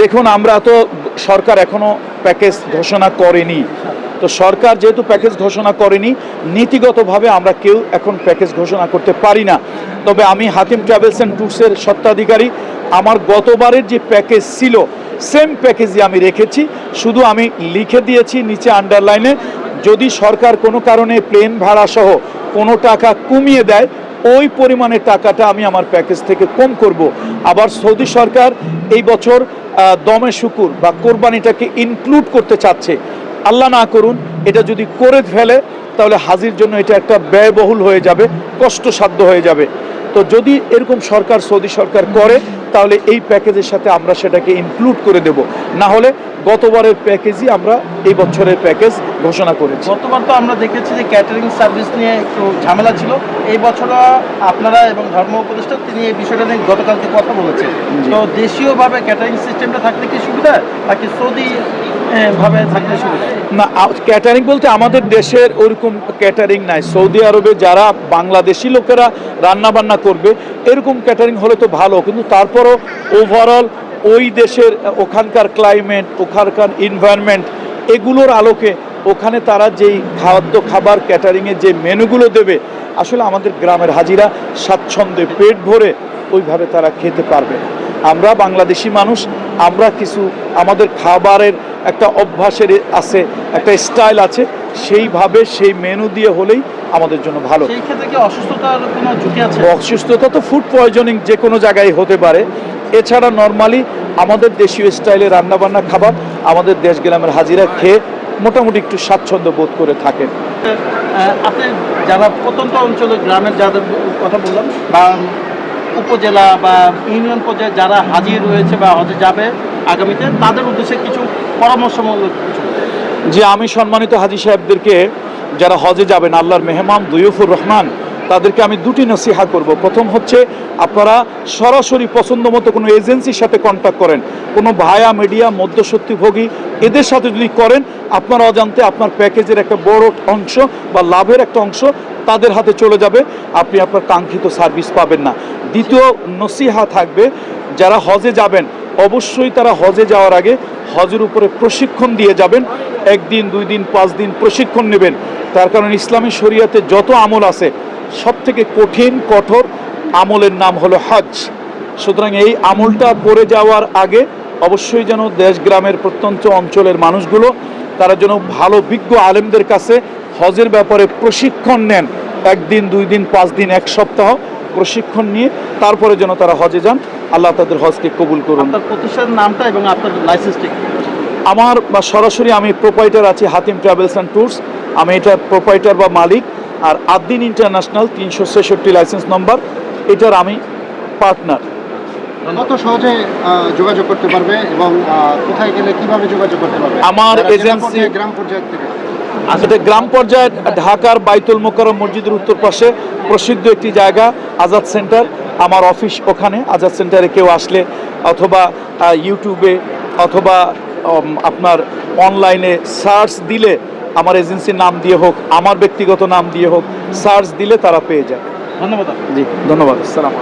দেখুন, আমরা তো সরকার এখনও প্যাকেজ ঘোষণা করেনি। তো সরকার যেহেতু প্যাকেজ ঘোষণা করেনি, নীতিগতভাবে আমরা কেউ এখন প্যাকেজ ঘোষণা করতে পারি না। তবে আমি হাতিম ট্রাভেলস অ্যান্ড ট্যুরসের সত্ত্বাধিকারী আমার গতবারের যে প্যাকেজ ছিল, সেম প্যাকেজই আমি রেখেছি। শুধু আমি লিখে দিয়েছি নিচে আন্ডারলাইনে, যদি সরকার কোনো কারণে প্লেন ভাড়া সহ কোনো টাকা কমিয়ে দেয় ওই পরিমাণে টাকাটা আমি আমার প্যাকেজ থেকে কম করব। আবার সৌদি সরকার এই বছর দমে শুকুর বা কোরবানিটাকে ইনক্লুড করতে চাচ্ছে। আল্লাহ না করুন, এটা যদি করে ফেলে, তাহলে হাজির জন্য এটা একটা ব্যয়বহুল হয়ে যাবে, কষ্টসাধ্য হয়ে যাবে। তো যদি এরকম সরকার, সৌদি সরকার করে, তাহলে এই প্যাকেজের সাথে আমরা সেটাকে ইনক্লুড করে দেব। না হলে গতবারের প্যাকেজই আমরা এই বছরের প্যাকেজ ঘোষণা করেছি। গতবার তো আমরা দেখেছি যে ক্যাটারিং সার্ভিস নিয়ে একটু ঝামেলা ছিল। এই বছরও আপনারা এবং ধর্ম উপদেষ্টা তিনি এই বিষয়টা নিয়ে গতকালকে কথা বলেছেন। তো দেশীয়ভাবে ক্যাটারিং সিস্টেমটা থাকলে কি সুবিধা নাকি সৌদি ভাবে থাকলে সুবিধা? না ক্যাটারিং বলতে আমাদের দেশের ওরকম ক্যাটারিং নাই। সৌদি আরবে যারা বাংলাদেশি লোকেরা রান্না বান্না করবে এরকম ক্যাটারিং হলে তো ভালো কিন্তু তারপরও ওভারঅল ওই দেশের ওখানকার ক্লাইমেট ওখানকার এনভায়রনমেন্ট এগুলোর আলোকে ওখানে তারা যেই খাদ্য খাবার ক্যাটারিংয়ের যে মেনুগুলো দেবে, আসলে আমাদের গ্রামের হাজিরা স্বাচ্ছন্দ্যে পেট ভরে ওইভাবে তারা খেতে পারবে। আমরা বাংলাদেশি মানুষ, আমরা কিছু আমাদের খাবারের একটা অভ্যাসের আছে, একটা স্টাইল আছে সেইভাবে সেই মেনু দিয়ে হলেই আমাদের জন্য ভালো। সেই ক্ষেত্রে কি অসুস্থতার কোনো ঝুঁকি আছে? অসুস্থতা তো ফুড পয়জনিং যে কোনো জায়গায় হতে পারে। এছাড়া নর্মালি আমাদের দেশীয় স্টাইলে রান্নাবান্না খাবার আমাদের দেশ গ্রামের হাজিরা খেয়ে মোটামুটি একটু স্বাচ্ছন্দ্য বোধ করে থাকেন। আপনি যারা প্রত্যন্ত অঞ্চলে গ্রামের যাদের কথা বললাম বা উপজেলা বা ইউনিয়ন পর্যায়ে যারা হাজির রয়েছে বা হজে যাবে আগামীতে তাদের উদ্দেশ্যে কিছু পরামর্শমূলক কিছু যে আমি সম্মানিত হাজি সাহেবদেরকে যারা হজে যাবেন, আল্লাহর মেহমান দুয়ুফুর রহমান, তাদেরকে আমি দুটি নসিহা করব। প্রথম হচ্ছে, আপনারা সরাসরি পছন্দ মতো কোনো এজেন্সির সাথে কন্ট্যাক্ট করেন। কোনো ভায়া, মিডিয়া, মধ্যস্বত্বভোগী, এদের সাথে যদি করেন, আপনার অজান্তে আপনার প্যাকেজের একটা বড় অংশ বা লাভের একটা অংশ তাদের হাতে চলে যাবে। আপনি আপনার কাঙ্ক্ষিত সার্ভিস পাবেন না। দ্বিতীয় নসিহা থাকবে, যারা হজে যাবেন, অবশ্যই তারা হজে যাওয়ার আগে হজের উপরে প্রশিক্ষণ দিয়ে যাবেন। একদিন, দুই দিন, পাঁচ দিন প্রশিক্ষণ নেবেন। তার কারণ ইসলামী শরিয়াতে যত আমল আছে সব থেকে কঠিন, কঠোর আমলের নাম হলো হজ। সুতরাং এই আমলটা করে যাওয়ার আগে অবশ্যই যেন দেশ গ্রামের প্রত্যন্ত অঞ্চলের মানুষগুলো, তারা যেন ভালো, বিজ্ঞ আলেমদের কাছে হজের ব্যাপারে প্রশিক্ষণ নেন। একদিন, দুই দিন, পাঁচ দিন, এক সপ্তাহ প্রশিক্ষণ নিয়ে তারপরে যেন তারা হজে যান। আল্লাহ তাদের হজকে কবুল করুন। আপনার প্রতিষ্ঠানের নামটা এবং আপনার লাইসেন্সটি? আমার বা সরাসরি আমি প্রোপাইটার আছি হাতিম ট্রাভেলস অ্যান্ড ট্যুরস আমি এটার প্রোপাইটার বা মালিক। আর আদ্দিন ইন্টারন্যাশনাল তিনশো ছেষট্টি লাইসেন্স নম্বর এটার আমি পার্টনার কত সহজে যোগাযোগ করতে পারবে এবং কোথায় গেলে কীভাবে যোগাযোগ করতে পারবে? আমার পর্যায়ে, গ্রাম পর্যায়ে থেকে। এটা গ্রাম পর্যায়ে ঢাকার বাইতুল মোকারম মসজিদের উত্তর পাশে প্রসিদ্ধ একটি জায়গা আজাদ সেন্টার আমার অফিস ওখানে। আজাদ সেন্টারে কেউ আসলে অথবা ইউটিউবে অথবা আপনার অনলাইনে সার্চ দিলে আমার এজেন্সির নাম দিয়ে হোক আমার ব্যক্তিগত নাম দিয়ে হোক সার্চ দিলে তারা পেয়ে যায়। ধন্যবাদ। জি ধন্যবাদ। আসসালাম